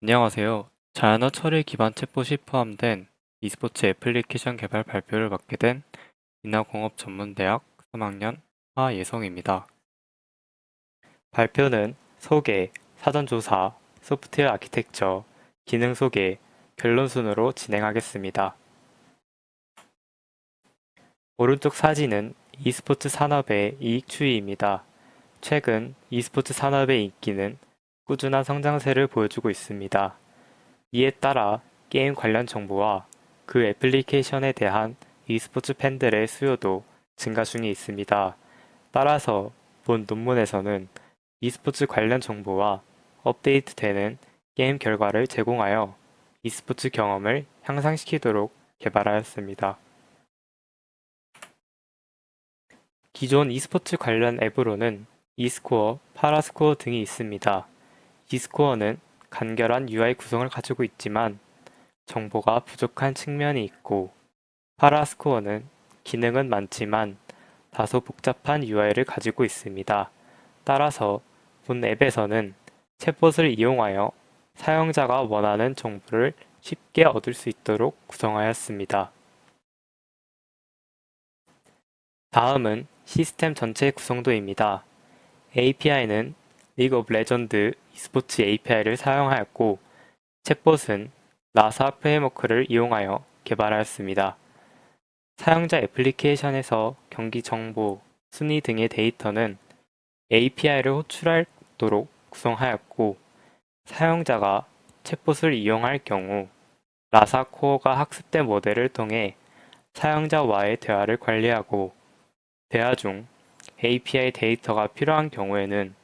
안녕하세요. 자연어 처리 기반 챗봇이 포함된 e스포츠 애플리케이션 개발 발표를 맡게 된 인하공업전문대학 3학년 하예성입니다. 발표는 소개, 사전조사, 소프트웨어 아키텍처, 기능 소개, 결론 순으로 진행하겠습니다. 오른쪽 사진은 e스포츠 산업의 이익 추이입니다. 최근 e스포츠 산업의 인기는 꾸준한 성장세를 보여주고 있습니다. 이에 따라 게임 관련 정보와 그 애플리케이션에 대한 e스포츠 팬들의 수요도 증가 중에 있습니다. 따라서 본 논문에서는 e스포츠 관련 정보와 업데이트되는 게임 결과를 제공하여 e스포츠 경험을 향상시키도록 개발하였습니다. 기존 e스포츠 관련 앱으로는 e스코어, 파라스코어 등이 있습니다. E스코어는 간결한 UI 구성을 가지고 있지만 정보가 부족한 측면이 있고 파라스코어는 기능은 많지만 다소 복잡한 UI를 가지고 있습니다. 따라서 본 앱에서는 챗봇을 이용하여 사용자가 원하는 정보를 쉽게 얻을 수 있도록 구성하였습니다. 다음은 시스템 전체 구성도입니다. API는 리그 오브 레전드 e스포츠 API를 사용하였고 챗봇은 나사 프레임워크를 이용하여 개발하였습니다. 사용자 애플리케이션에서 경기 정보, 순위 등의 데이터는 API를 호출하도록 구성하였고 사용자가 챗봇을 이용할 경우 라사 코어가 학습된 모델을 통해 사용자와의 대화를 관리하고 대화 중 API 데이터가 필요한 경우에는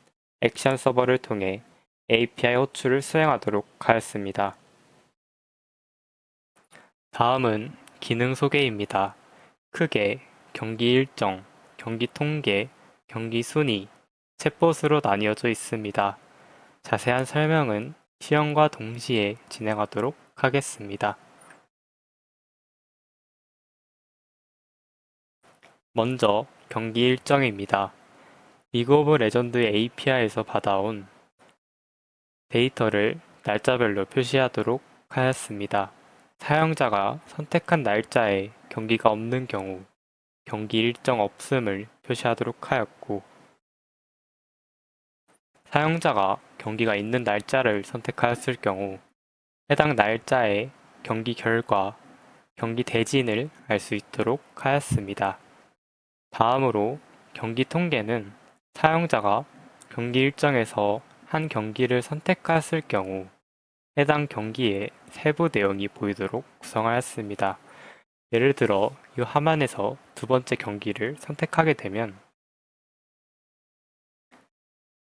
액션 서버를 통해 API 호출을 수행하도록 하였습니다. 다음은 기능 소개입니다. 크게 경기 일정, 경기 통계, 경기 순위, 챗봇으로 나뉘어져 있습니다. 자세한 설명은 시험과 동시에 진행하도록 하겠습니다. 먼저 경기 일정입니다. 리그 오브 레전드 API에서 받아온 데이터를 날짜별로 표시하도록 하였습니다. 사용자가 선택한 날짜에 경기가 없는 경우 경기 일정 없음을 표시하도록 하였고 사용자가 경기가 있는 날짜를 선택하였을 경우 해당 날짜의 경기 결과, 경기 대진을 알 수 있도록 하였습니다. 다음으로 경기 통계는 사용자가 경기 일정에서 한 경기를 선택하였을 경우 해당 경기의 세부 내용이 보이도록 구성하였습니다. 예를 들어 이 화면에서 두 번째 경기를 선택하게 되면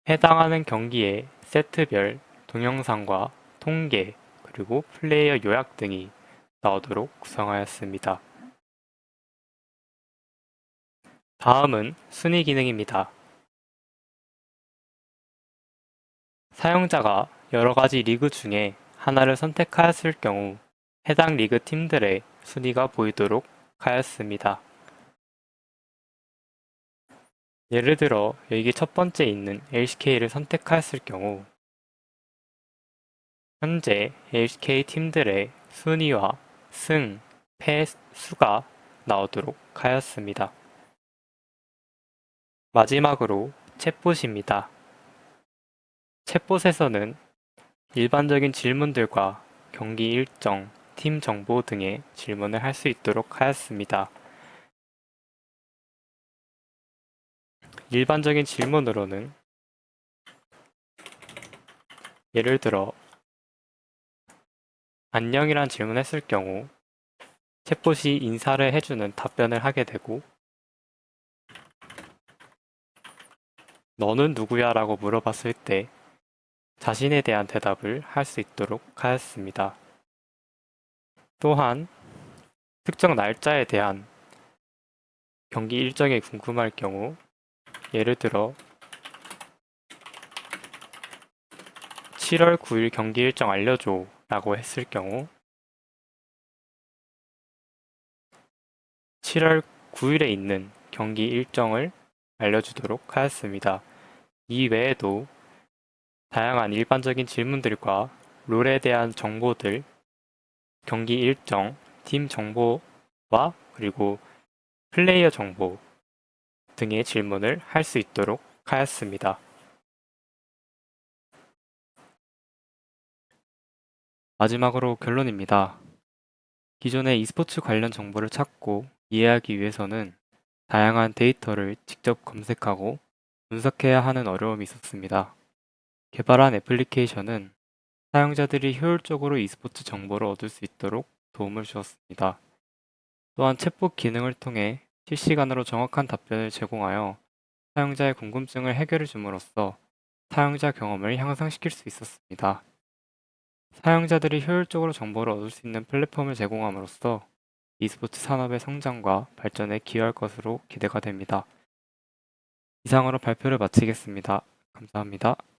해당하는 경기의 세트별 동영상과 통계 그리고 플레이어 요약 등이 나오도록 구성하였습니다. 다음은 순위 기능입니다. 사용자가 여러 가지 리그 중에 하나를 선택하였을 경우 해당 리그 팀들의 순위가 보이도록 하였습니다. 예를 들어 여기 첫 번째 있는 LCK를 선택하였을 경우 현재 LCK 팀들의 순위와 승, 패 수가 나오도록 하였습니다. 마지막으로 챗봇입니다. 챗봇에서는 일반적인 질문들과 경기 일정, 팀 정보 등의 질문을 할 수 있도록 하였습니다. 일반적인 질문으로는 예를 들어 안녕이란 질문했을 경우 챗봇이 인사를 해주는 답변을 하게 되고 너는 누구야? 라고 물어봤을 때 자신에 대한 대답을 할 수 있도록 하였습니다. 또한 특정 날짜에 대한 경기 일정이 궁금할 경우 예를 들어 7월 9일 경기 일정 알려줘 라고 했을 경우 7월 9일에 있는 경기 일정을 알려주도록 하였습니다. 이 외에도 다양한 일반적인 질문들과 룰에 대한 정보들, 경기 일정, 팀 정보와 그리고 플레이어 정보 등의 질문을 할 수 있도록 하였습니다. 마지막으로 결론입니다. 기존의 e스포츠 관련 정보를 찾고 이해하기 위해서는 다양한 데이터를 직접 검색하고 분석해야 하는 어려움이 있었습니다. 개발한 애플리케이션은 사용자들이 효율적으로 e스포츠 정보를 얻을 수 있도록 도움을 주었습니다. 또한 챗봇 기능을 통해 실시간으로 정확한 답변을 제공하여 사용자의 궁금증을 해결해 줌으로써 사용자 경험을 향상시킬 수 있었습니다. 사용자들이 효율적으로 정보를 얻을 수 있는 플랫폼을 제공함으로써 e스포츠 산업의 성장과 발전에 기여할 것으로 기대가 됩니다. 이상으로 발표를 마치겠습니다. 감사합니다.